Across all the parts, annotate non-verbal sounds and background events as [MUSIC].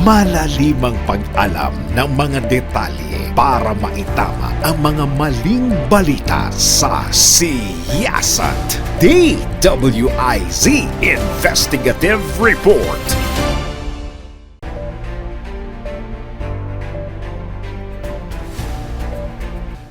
Malalimang pag-alam ng mga detalye para maitama ang mga maling balita sa Siyasat. DWIZ Investigative Report.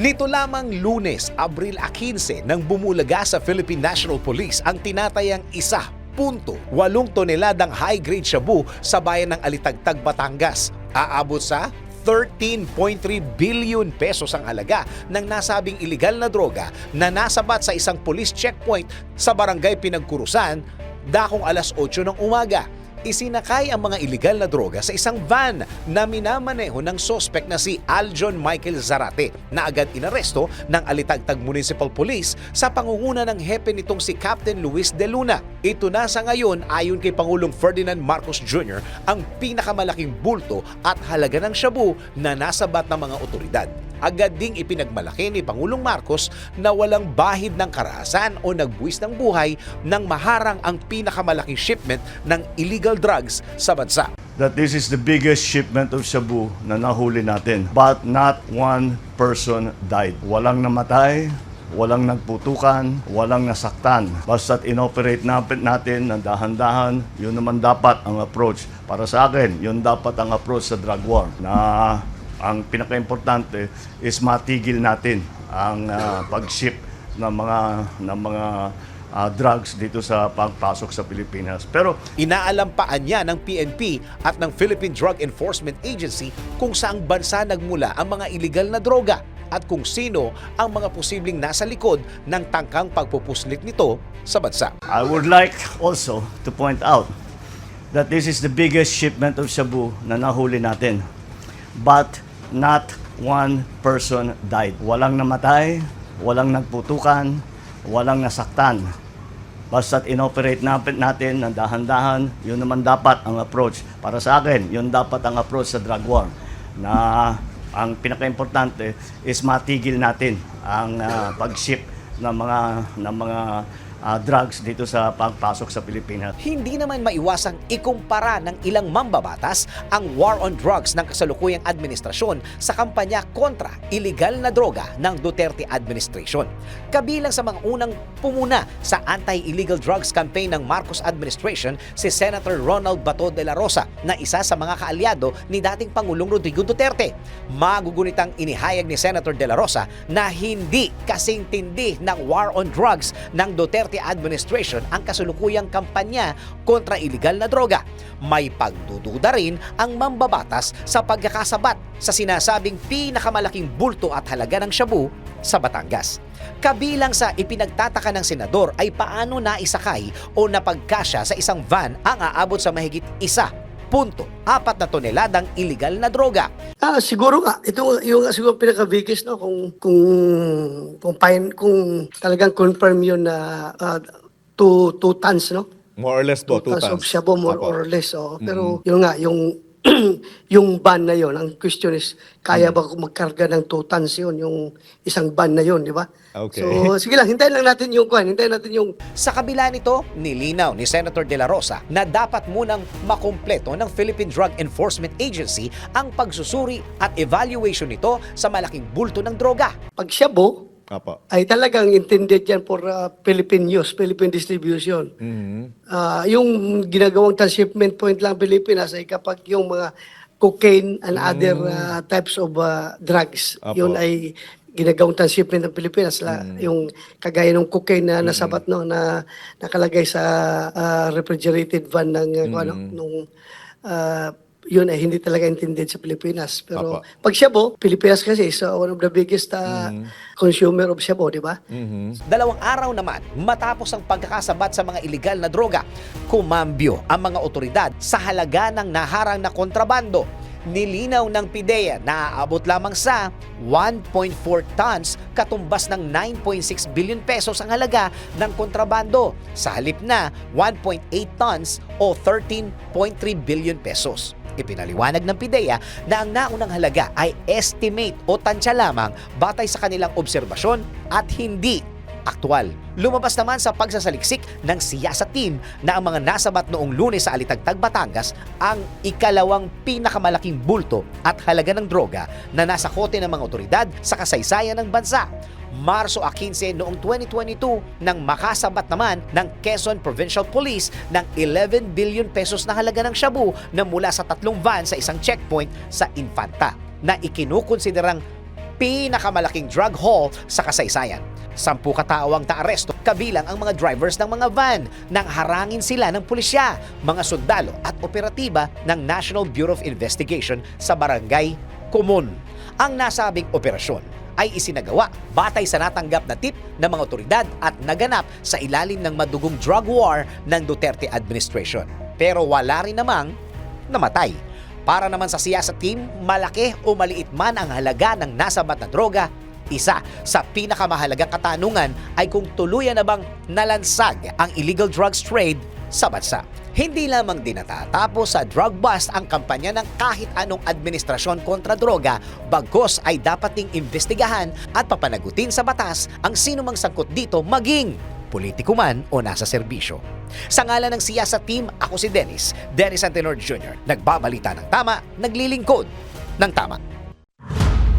Nito lamang lunes, Abril 15, nang bumulaga sa Philippine National Police ang tinatayang isa punto walong toneladang high-grade shabu sa bayan ng Alitagtag, Batangas. Aabot sa 13.3 billion pesos ang halaga ng nasabing illegal na droga na nasabat sa isang police checkpoint sa barangay Pinagkurusan dakong alas 8 ng umaga isinakay ang mga illegal na droga sa isang van na minamaneho ng sospek na si Aljon Michael Zarate na agad inaresto ng Alitagtag Municipal Police sa pangunguna ng hepe nitong si Captain Luis De Luna. Ito na sa ngayon ayon kay Pangulong Ferdinand Marcos Jr. ang pinakamalaking bulto at halaga ng shabu na nasabat ng mga otoridad agad ding ipinagmalaki ni Pangulong Marcos na walang bahid ng karahasan o nagbuwis ng buhay nang maharang ang pinakamalaking shipment ng illegal drugs sa bansa. that this is the biggest shipment of shabu na nahuli natin. But not one person died. Walang namatay, walang nagputukan, walang nasaktan. Basta't inoperate natin, ng dahan-dahan, yun naman dapat ang approach. Para sa akin, yun dapat ang approach sa drug war. Na ang pinaka-importante is matigil natin ang ah, pag-ship ng mga ng mga ah, drugs dito sa pagpasok sa Pilipinas. Pero Inaalampaan niya ng PNP at ng Philippine Drug Enforcement Agency kung saang bansa nagmula ang mga illegal na droga at kung sino ang mga posibleng nasa likod ng tangkang pagpupuslit nito sa bansa. I would like also to point out that this is the biggest shipment of shabu na nahuli natin. But not one person died. Walang namatay, walang nagputukan, walang nasaktan. Basta't inoperate natin, ng dahan-dahan, yun naman dapat ang approach. Para sa akin, yun dapat ang approach sa drug war. Na ang pinaka-importante is matigil natin ang ah, pag-ship ng mga ng mga ah, drugs dito sa pagpasok sa Pilipinas. Hindi naman maiwasang ikumpara ng ilang mambabatas ang war on drugs ng kasalukuyang administrasyon sa kampanya kontra illegal na droga ng Duterte administration. Kabilang sa mga unang pumuna sa anti-illegal drugs campaign ng Marcos administration si Senator Ronald Bato de la Rosa na isa sa mga kaalyado ni dating Pangulong Rodrigo Duterte. Magugunitang inihayag ni Senator de la Rosa na hindi kasing tindi ng war on drugs ng Duterte administration ang kasulukuyang kampanya kontra illegal na droga. May pagdududa rin ang mambabatas sa pagkakasabat sa sinasabing pinakamalaking bulto at halaga ng shabu sa Batangas. Kabilang sa ipinagtataka ng senador ay paano naisakay o napagkasya sa isang van ang aabot sa mahigit isa na toneladang illegal na droga. Ah, siguro nga ito yung siguro pinaka-biggest no kung kung kung fine, kung talagang confirm yun na ah, two two tons no. More or less po, two tons of tons. shabu more Apo. or less oh. Pero yun nga yung [CLEARS THROAT] yung ban na yun, ang question is, kaya ba magkarga ng 2 tons yun, yung isang ban na yun, di ba? Okay. So, [LAUGHS] sige lang, hintayin lang natin yung kwan, hintayin natin yung Sa kabila nito, nilinaw ni Senator De La Rosa na dapat munang makumpleto ng Philippine Drug Enforcement Agency ang pagsusuri at evaluation nito sa malaking bulto ng droga. pag shabu, Apo. ay talagang intended yan for uh, Philippine use, Philippine distribution. Ah, yung ginagawang transshipment point lang Pilipinas ay kapag yung mga cocaine and other uh, types of uh, drugs, Apo. yun ay ginagawang transshipment ng Pilipinas. La, Yung kagaya ng cocaine na nasabat no, na nakalagay sa uh, refrigerated van ng uh, kung ano, nung uh, yun ay hindi talaga intended sa Pilipinas. Pero Apo. pag shabu, Pilipinas kasi is uh, one of the biggest uh, consumer of shabu, di ba? Dalawang araw naman matapos ang pagkakasabat sa mga ilegal na droga, kumambyo ang mga otoridad sa halaga ng naharang na kontrabando. Nilinaw ng PIDEA na aabot lamang sa 1.4 tons katumbas ng 9.6 billion pesos ang halaga ng kontrabando sa halip na 1.8 tons o 13.3 billion pesos. Ipinaliwanag ng PIDEA na ang naunang halaga ay estimate o tansya lamang batay sa kanilang obserbasyon at hindi aktwal. Lumabas naman sa pagsasaliksik ng siyasa team na ang mga nasabat noong lunes sa Alitagtag, Batangas ang ikalawang pinakamalaking bulto at halaga ng droga na nasa kote ng mga otoridad sa kasaysayan ng bansa. Marso 15 noong 2022 nang makasabat naman ng Quezon Provincial Police ng 11 billion pesos na halaga ng shabu na mula sa tatlong van sa isang checkpoint sa Infanta na ikinukonsiderang pinakamalaking drug haul sa kasaysayan. Sampu katao ang naaresto kabilang ang mga drivers ng mga van nang harangin sila ng pulisya, mga sundalo at operatiba ng National Bureau of Investigation sa Barangay Kumun. Ang nasabing operasyon ay isinagawa batay sa natanggap na tip ng mga otoridad at naganap sa ilalim ng madugong drug war ng Duterte administration. Pero wala rin namang namatay. Para naman sa siyasa team, malaki o maliit man ang halaga ng nasabat na droga, isa sa pinakamahalagang katanungan ay kung tuluyan na bang nalansag ang illegal drugs trade sa bansa. Hindi lamang din natatapos sa drug bust ang kampanya ng kahit anong administrasyon kontra droga, bagos ay dapat ding imbestigahan at papanagutin sa batas ang sinumang sangkot dito maging politiko man o nasa serbisyo. Sa ngalan ng siyasa team, ako si Dennis, Dennis Antenor Jr. Nagbabalita ng tama, naglilingkod ng tama.